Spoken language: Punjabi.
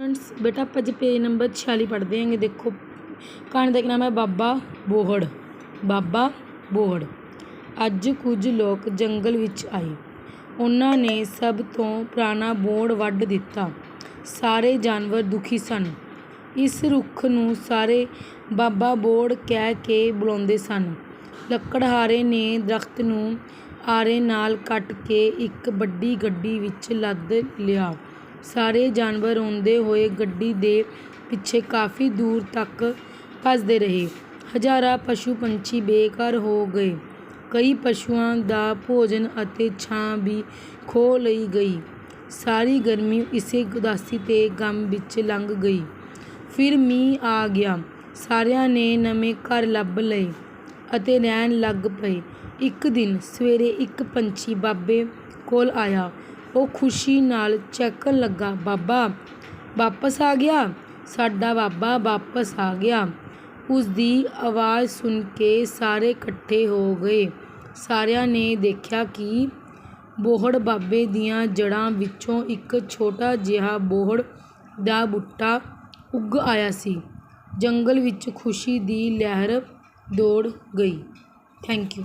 ਫਰੈਂਡਸ ਬੇਟਾ ਆਪਾਂ ਜੀ ਪੇਜ ਨੰਬਰ 46 ਪੜ੍ਹਦੇ ਆਂਗੇ ਦੇਖੋ। ਕਹਾਣੀ ਦਾ ਇੱਕ ਨਾਮ ਹੈ ਬਾਬਾ ਬੋਹੜ ਬਾਬਾ ਬੋਹੜ। ਅੱਜ ਕੁਝ ਲੋਕ ਜੰਗਲ ਵਿੱਚ ਆਏ। ਉਹਨਾਂ ਨੇ ਸਭ ਤੋਂ ਪੁਰਾਣਾ ਬੋਹੜ ਵੱਢ ਦਿੱਤਾ। ਸਾਰੇ ਜਾਨਵਰ ਦੁਖੀ ਸਨ। ਇਸ ਰੁੱਖ ਨੂੰ ਸਾਰੇ ਬਾਬਾ ਬੋਹੜ ਕਹਿ ਕੇ ਬੁਲਾਉਂਦੇ ਸਨ। ਲੱਕੜਹਾਰੇ ਨੇ ਦਰਖਤ ਨੂੰ ਆਰੇ ਨਾਲ ਕੱਟ ਕੇ ਇੱਕ ਵੱਡੀ ਗੱਡੀ ਵਿੱਚ ਲੱਦ ਲਿਆ। ਸਾਰੇ ਜਾਨਵਰ ਆਉਂਦੇ ਹੋਏ ਗੱਡੀ ਦੇ ਪਿੱਛੇ ਕਾਫੀ ਦੂਰ ਤੱਕ ਭੱਜਦੇ ਰਹੇ। ਹਜ਼ਾਰਾਂ ਪਸ਼ੂ ਪੰਛੀ ਬੇਘਰ ਹੋ ਗਏ। ਕਈ ਪਸ਼ੂਆਂ ਦਾ ਭੋਜਨ ਅਤੇ ਛਾਂ ਵੀ ਖੋ ਲਈ ਗਈ। ਸਾਰੀ ਗਰਮੀ ਇਸੇ ਉਦਾਸੀ ਤੇ ਗਮ ਵਿੱਚ ਲੰਘ ਗਈ। ਫਿਰ ਮੀਂਹ ਆ ਗਿਆ। ਸਾਰਿਆਂ ਨੇ ਨਵੇਂ ਘਰ ਲੱਭ ਲਏ ਅਤੇ ਰਹਿਣ ਲੱਗ ਪਏ। ਇੱਕ ਦਿਨ ਸਵੇਰੇ ਇੱਕ ਪੰਛੀ ਬਾਬੇ ਕੋਲ ਆਇਆ। ਉਹ ਖੁਸ਼ੀ ਨਾਲ ਚਹਿਕਣ ਲੱਗਾ, ਬਾਬਾ, ਵਾਪਸ ਆ ਗਿਆ? ਸਾਡਾ ਬਾਬਾ ਵਾਪਸ ਆ ਗਿਆ। ਉਸ ਦੀ ਆਵਾਜ਼ ਸੁਣ ਕੇ ਸਾਰੇ ਇਕੱਠੇ ਹੋ ਗਏ। ਸਾਰਿਆਂ ਨੇ ਦੇਖਿਆ ਕਿ ਬੋਹੜ ਬਾਬੇ ਦੀਆਂ ਜੜ੍ਹਾਂ ਵਿੱਚੋਂ ਇੱਕ ਛੋਟਾ ਜਿਹਾ ਬੋਹੜ ਦਾ ਬੂਟਾ ਉੱਗ ਆਇਆ ਸੀ। ਜੰਗਲ ਵਿੱਚ ਖੁਸ਼ੀ ਦੀ ਲਹਿਰ ਦੌੜ ਗਈ। Thank you.